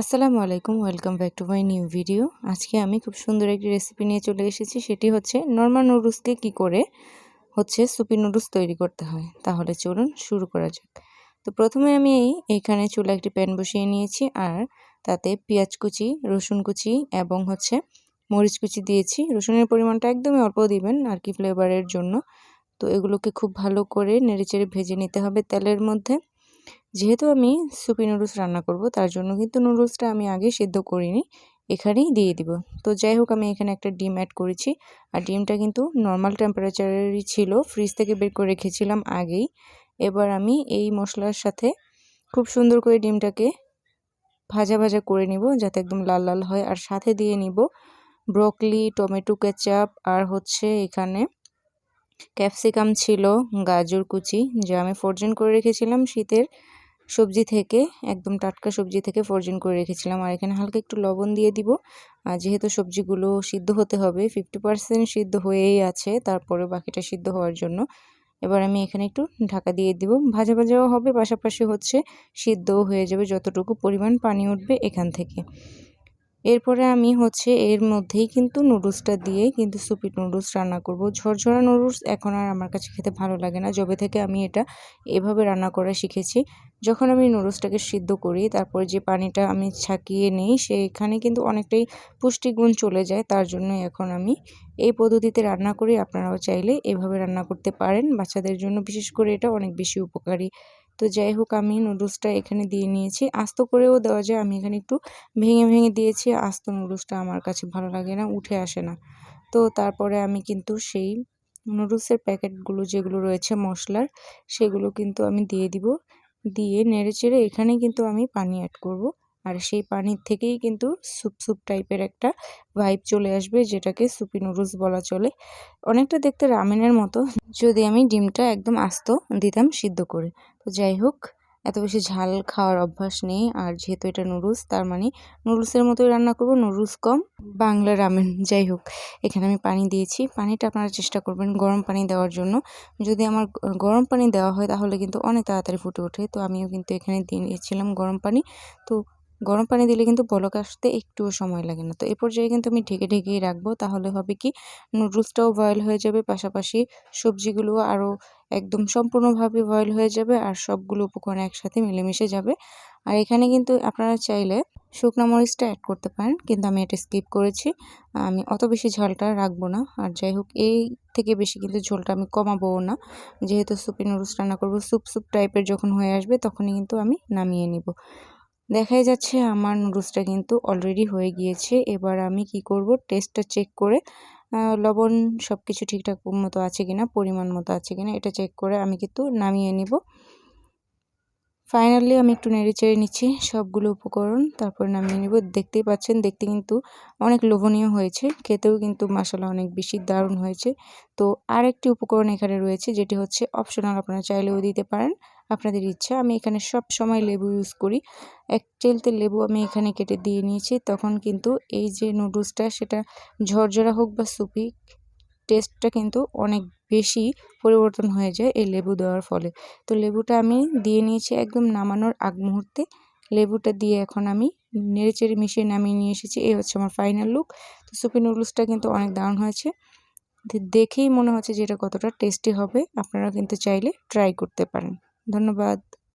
আসসালামু আলাইকুম, welcome back to my new video. আজকে আমি খুব সুন্দর একটি রেসিপি নিয়ে চলে এসেছি, সেটি হচ্ছে নর্মাল নুডলসকে কি করে হচ্ছে সুপি নুডলস তৈরি করতে হয়। তাহলে চলুন শুরু করা যাক। তো প্রথমে আমি এই এখানে চুলা একটি প্যান বসিয়ে নিয়েছি, আর তাতে পেঁয়াজ কুচি, রসুন কুচি এবং হচ্ছে মরিচ কুচি দিয়েছি। রসুনের পরিমাণটা একদমই অল্প দিবেন আর কি ফ্লেভারের জন্য। তো এগুলোকে খুব ভালো করে নেড়েচেড়ে ভেজে নিতে হবে তেলের মধ্যে। যেহেতু আমি সুপি নুডলস রান্না করব, তার জন্য কিন্তু নুডলসটা আমি আগে সিদ্ধ করিনি, এখানেই দিয়ে দিব। তো যাই হোক, আমি এখানে একটা ডিম অ্যাড করেছি, আর ডিমটা কিন্তু নর্মাল টেম্পারেচারেরই ছিল ফ্রিজ থেকে বের করে রেখেছিলাম আগেই। এবার আমি এই মশলার সাথে খুব সুন্দর করে ডিমটাকে ভাজা ভাজা করে নিব, যাতে একদম লাল লাল হয়, আর সাথে দিয়ে নিব ব্রকলি টমেটো কেচাপ আর হচ্ছে এখানে ক্যাপসিকাম ছিল, গাজর কুচি, যা আমি ফোরজেন করে রেখেছিলাম শীতের সবজি থেকে, একদম টাটকা সবজি থেকে ফরজিন করে রেখেছিলাম। আর এখানে হালকা একটু লবণ দিয়ে দিব। আর যেহেতু সবজিগুলো সিদ্ধ হতে হবে ফিফটি পার্সেন্ট সিদ্ধ হয়েই আছে, তারপরে বাকিটা সিদ্ধ হওয়ার জন্য। এবার আমি এখানে একটু ঢাকা দিয়ে দিব। ভাজা ভাজাও হবে, পাশাপাশি হচ্ছে সিদ্ধও হয়ে যাবে যতটুকু পরিমাণ পানি উঠবে এখান থেকে। এরপরে আমি হচ্ছে এর মধ্যেই কিন্তু নুডলসটা দিয়ে কিন্তু সুপি নুডলস রান্না করব। ঝরঝরা নুডলস এখন আর আমার কাছে খেতে ভালো লাগে না। যবে থেকে আমি এটা এভাবে রান্না করা শিখেছি, যখন আমি নুডলসটাকে সিদ্ধ করি, তারপর যে পানিটা আমি ছাকিয়ে নেই, সেখানে কিন্তু অনেকটাই পুষ্টিগুণ চলে যায়। তার জন্য এখন আমি এই পদ্ধতিতে রান্না করি। আপনারাও চাইলে এভাবে রান্না করতে পারেন। বাচ্চাদের জন্য বিশেষ করে এটা অনেক বেশি উপকারী। তো যাই হোক, আমি নুডলসটা এখানে দিয়ে নিয়েছি। আস্ত করেও দেওয়া যায়, আমি এখানে একটু ভেঙে ভেঙে দিয়েছি। আস্ত নুডলসটা আমার কাছে ভালো লাগে না, উঠে আসে না। তো তারপরে আমি কিন্তু সেই নুডলসের প্যাকেটগুলো যেগুলো রয়েছে মশলার, সেগুলো কিন্তু আমি দিয়ে দিব। দিয়ে নেড়ে চেড়ে এখানে কিন্তু আমি পানি অ্যাড করব। আর সেই পানির থেকেই কিন্তু স্যুপ স্যুপ টাইপের একটা ভাইব চলে আসবে, যেটাকে সুপি নুডলস বলা চলে। অনেকটা দেখতে রামেনের মতো। যদি আমি ডিমটা একদম আস্ত দিতাম সিদ্ধ করে। তো যাই হোক, এত বেশি ঝাল খাওয়ার অভ্যাস নেই। আর যেহেতু এটা নুডলস, তার মানে নুডলসের মতোই রান্না করব, নুডলস কম, বাংলা রামেন। যাই হোক, এখানে আমি পানি দিয়েছি। পানিটা আপনারা চেষ্টা করবেন গরম পানি দেওয়ার জন্য। যদি আমার গরম পানি দেওয়া হয়, তাহলে কিন্তু অনেক তাড়াতাড়ি ফুটে ওঠে। তো আমিও কিন্তু এখানে দিয়ে নিয়েছিলাম গরম পানি। তো গরম পানি দিলে কিন্তু বলক আসতে একটুও সময় লাগে না। তো এ পর্যায়ে কিন্তু আমি ঢেকে ঢেকেই রাখব, তাহলে হবে কি নুডলসটাও বয়েল হয়ে যাবে, পাশাপাশি সবজিগুলো আরও একদম সম্পূর্ণভাবে বয়েল হয়ে যাবে আর সবগুলো উপকরণ একসাথে মিলেমিশে যাবে। আর এখানে কিন্তু আপনারা চাইলে শুকনো মরিচটা অ্যাড করতে পারেন, কিন্তু আমি এটা স্কিপ করেছি। আমি অত বেশি ঝালটা রাখব না। আর যাই হোক, এই থেকে বেশি কিন্তু ঝোলটা আমি কমাবো না। যেহেতু সুপি নুডলস রান্না করব স্যুপ স্যুপ টাইপের যখন হয়ে আসবে, তখনই কিন্তু আমি নামিয়ে নিব। দেখাই যাচ্ছে আমার নুডলসটা কিন্তু অলরেডি হয়ে গিয়েছে। এবার আমি কি করব? টেস্টটা চেক করে লবণ সব কিছু ঠিকঠাক মতো আছে কিনা, পরিমাণ মতো আছে কিনা, এটা চেক করে আমি কিন্তু নামিয়ে নিব। ফাইনালি আমি একটু নেড়ে চেড়ে নিচ্ছি সবগুলো উপকরণ, তারপর নামিয়ে নিব। দেখতেই পাচ্ছেন, দেখতে কিন্তু অনেক লোভনীয় হয়েছে, খেতেও কিন্তু মশলা অনেক বেশি দারুণ হয়েছে। তো আর একটি উপকরণ এখানে রয়েছে, যেটি হচ্ছে অপশনাল আপনারা চাইলেও দিতে পারেন। আপনাদের ইচ্ছা। আমি এখানে সব সময় লেবু ইউজ করি। এক চেলতে লেবু আমি এখানে কেটে দিয়ে নিয়েছি। তখন কিন্তু এই যে নুডলসটা, সেটা ঝরঝরা হোক বা সুপি টেস্টটা কিন্তু অনেক বেশি পরিবর্তন হয়ে যায় এই লেবু দেওয়ার ফলে। তো লেবুটা আমি দিয়ে নিয়েছি একদম নামানোর আগ মুহূর্তে। লেবুটা দিয়ে এখন আমি নেড়েচেড়ে মিশিয়ে নামিয়ে নিয়ে এসেছি। এই হচ্ছে আমার ফাইনাল লুক তো সুপি নুডলসটা কিন্তু অনেক দারুণ হয়েছে। দেখেই মনে হচ্ছে যে এটা কতটা টেস্টি হবে। আপনারা কিন্তু চাইলে ট্রাই করতে পারেন। ধন্যবাদ।